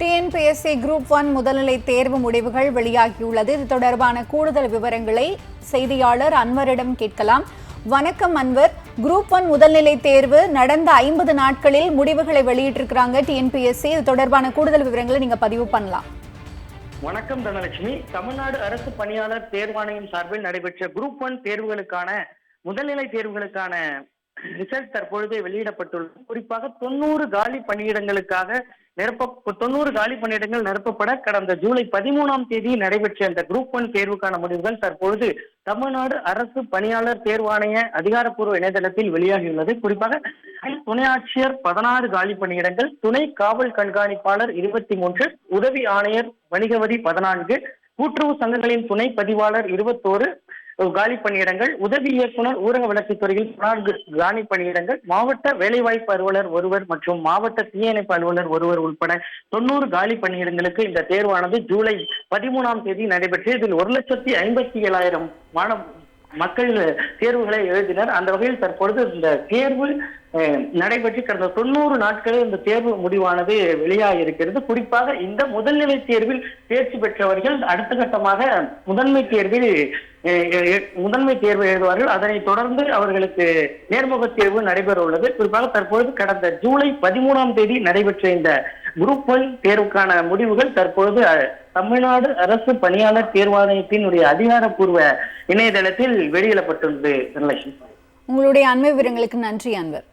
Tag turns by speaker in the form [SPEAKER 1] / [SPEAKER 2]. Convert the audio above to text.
[SPEAKER 1] TNPSC group one முதல்நிலை தேர்வு முடிவுகள் வெளியாகியுள்ளது. இது தொடர்பான கூடுதல் விவரங்களை செய்தியாளர் அன்வரிடம் கேட்கலாம். வணக்கம் அன்வர். குரூப் ஒன் முதல்நிலை தேர்வு நடந்த ஐம்பது நாட்களில் முடிவுகளை வெளியிட்டிருக்கிறாங்க டிஎன்பிஎஸ்சி இது தொடர்பான கூடுதல் விவரங்களை நீங்க பதிவு பண்ணலாம்.
[SPEAKER 2] வணக்கம் தனலட்சுமி. தமிழ்நாடு அரசு பணியாளர் தேர்வாணையம் சார்பில் நடைபெற்ற குரூப் ஒன் தேர்வுகளுக்கான முதல்நிலை தேர்வுகளுக்கான ரிசல்ட் தற்பொழுது வெளியிடப்பட்டுள்ளது. குறிப்பாக தொண்ணூறு காலி பணியிடங்களுக்காக நிரப்ப தொண்ணூறு காலி பணியிடங்கள் நிரப்பப்பட கடந்த ஜூலை பதிமூணாம் தேதி நடைபெற்ற இந்த குரூப் ஒன் தேர்வுக்கான முடிவுகள் தற்பொழுது தமிழ்நாடு அரசு பணியாளர் தேர்வாணைய அதிகாரப்பூர்வ இணையதளத்தில் வெளியாகியுள்ளது. குறிப்பாக துணை ஆட்சியர் பதினாறு காலி பணியிடங்கள் துணை காவல் கண்காணிப்பாளர் இருபத்தி மூன்று உதவி ஆணையர் வணிகவதி பதினான்கு கூட்டுறவு சங்கங்களின் துணை பதிவாளர் இருபத்தோரு காலி பணியிடங்கள் உதவி இயக்குனர் ஊரக வளர்ச்சித்துறையில் நான்கு காலி பணியிடங்கள் மாவட்ட வேலைவாய்ப்பு அலுவலர் ஒருவர் மற்றும் மாவட்ட தீயணைப்பு அலுவலர் ஒருவர் உட்பட தொண்ணூறு காலி பணியிடங்களுக்கு இந்த தேர்வானது ஜூலை பதிமூணாம் தேதி நடைபெற்று இதில் ஒரு லட்சத்தி ஐம்பத்தி ஏழாயிரம் மாணவ மக்கள் தேர்வுகளை எழுதினர். அந்த வகையில் தற்பொழுது இந்த தேர்வு நடைபெற்று கடந்த தொண்ணூறு நாட்களில் இந்த தேர்வு முடிவானது வெளியாக இருக்கிறது குறிப்பாக இந்த முதல்நிலை தேர்வில் தேர்ச்சி பெற்றவர்கள் அடுத்த கட்டமாக முதன்மை தேர்வில் முதன்மை தேர்வு எழுதுவார்கள். அதனைத் தொடர்ந்து அவர்களுக்கு நேர்முக தேர்வு நடைபெற உள்ளது குறிப்பாக தற்பொழுது கடந்த ஜூலை பதிமூணாம் தேதி நடைபெற்ற இந்த குரூப் ஒன் தேர்வுக்கான முடிவுகள் தற்பொழுது அஹ், தமிழ்நாடு அரசு பணியாளர் தேர்வாணையத்தினுடைய அதிகாரப்பூர்வ இணையதளத்தில் வெளியிடப்பட்டுள்ளது.
[SPEAKER 1] உங்களுடைய அண்மை விவரங்களுக்கு நன்றி அன்பர்